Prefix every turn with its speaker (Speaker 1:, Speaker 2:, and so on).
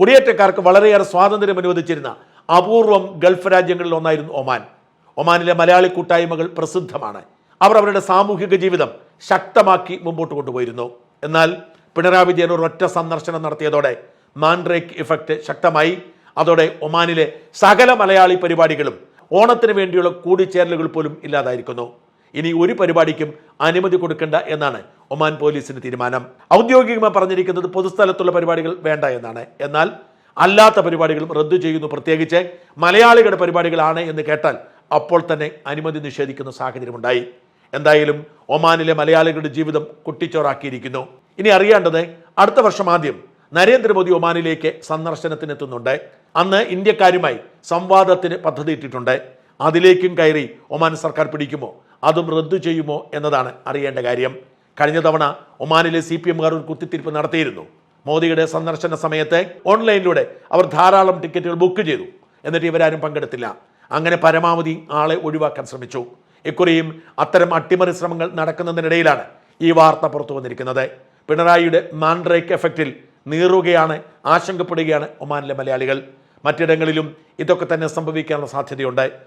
Speaker 1: കുടിയേറ്റക്കാർക്ക് വളരെയേറെ സ്വാതന്ത്ര്യം അനുവദിച്ചിരുന്ന അപൂർവം ഗൾഫ് രാജ്യങ്ങളിൽ ഒന്നായിരുന്നു ഒമാൻ. ഒമാനിലെ മലയാളി കൂട്ടായ്മകൾ പ്രസിദ്ധമാണ്. അവർ അവരുടെ സാമൂഹിക ജീവിതം ശക്തമാക്കി മുമ്പോട്ട് കൊണ്ടുപോയിരുന്നു. എന്നാൽ പിണറായി വിജയൻ ഒരു ഒറ്റ സന്ദർശനം നടത്തിയതോടെ മാൻഡ്രേക്ക് ഇഫക്റ്റ് ശക്തമായി. അതോടെ ഒമാനിലെ സകല മലയാളി പരിപാടികളും ഓണത്തിന് വേണ്ടിയുള്ള കൂടിച്ചേരലുകൾ പോലും ഇല്ലാതായിരിക്കുന്നു. ഇനി ഒരു പരിപാടിക്കും അനുമതി കൊടുക്കേണ്ട എന്നാണ് ഒമാൻ പോലീസിന്റെ തീരുമാനം. ഔദ്യോഗികമായി പറഞ്ഞിരിക്കുന്നത് പൊതുസ്ഥലത്തുള്ള പരിപാടികൾ വേണ്ട എന്നാണ്. എന്നാൽ അല്ലാത്ത പരിപാടികളും റദ്ദു ചെയ്യുന്നു പ്രത്യേകിച്ച് മലയാളികളുടെ പരിപാടികളാണ് എന്ന് കേട്ടാൽ അപ്പോൾ തന്നെ അനുമതി നിഷേധിക്കുന്ന സാഹചര്യമുണ്ടായി. എന്തായാലും ഒമാനിലെ മലയാളികളുടെ ജീവിതം കുട്ടിച്ചോറാക്കിയിരിക്കുന്നു. ഇനി അറിയേണ്ടത് അടുത്ത വർഷം ആദ്യം നരേന്ദ്രമോദി ഒമാനിലേക്ക് സന്ദർശനത്തിനെത്തുന്നുണ്ട്. അന്ന് ഇന്ത്യക്കാരുമായി സംവാദത്തിന് പദ്ധതിയിട്ടിട്ടുണ്ട്. അതിലേക്കും കയറി ഒമാൻ സർക്കാർ പിടിക്കുമോ? അതും റദ്ദു ചെയ്യുമോ എന്നതാണ് അറിയേണ്ട കാര്യം. കഴിഞ്ഞ തവണ ഒമാനിലെ സി പി എമ്മുകാർ ഒരു കുത്തിത്തിരിപ്പ് നടത്തിയിരുന്നു. മോദിയുടെ സന്ദർശന സമയത്ത് ഓൺലൈനിലൂടെ അവർ ധാരാളം ടിക്കറ്റുകൾ ബുക്ക് ചെയ്തു. എന്നിട്ട് ഇവരാരും പങ്കെടുത്തില്ല. അങ്ങനെ പരമാവധി ആളെ ഒഴിവാക്കാൻ ശ്രമിച്ചു. ഇക്കുറിയും അത്തരം അട്ടിമറി ശ്രമങ്ങൾ നടക്കുന്നതിനിടയിലാണ് ഈ വാർത്ത പുറത്തു വന്നിരിക്കുന്നത്. പിണറായിയുടെ മാൻഡ്രേക്ക് എഫക്റ്റിൽ നീറുകയാണ് ആശങ്കപ്പെടുകയാണ് ഒമാനിലെ മലയാളികൾ. മറ്റിടങ്ങളിലും ഇതൊക്കെ തന്നെ സംഭവിക്കാനുള്ള സാധ്യതയുണ്ട്.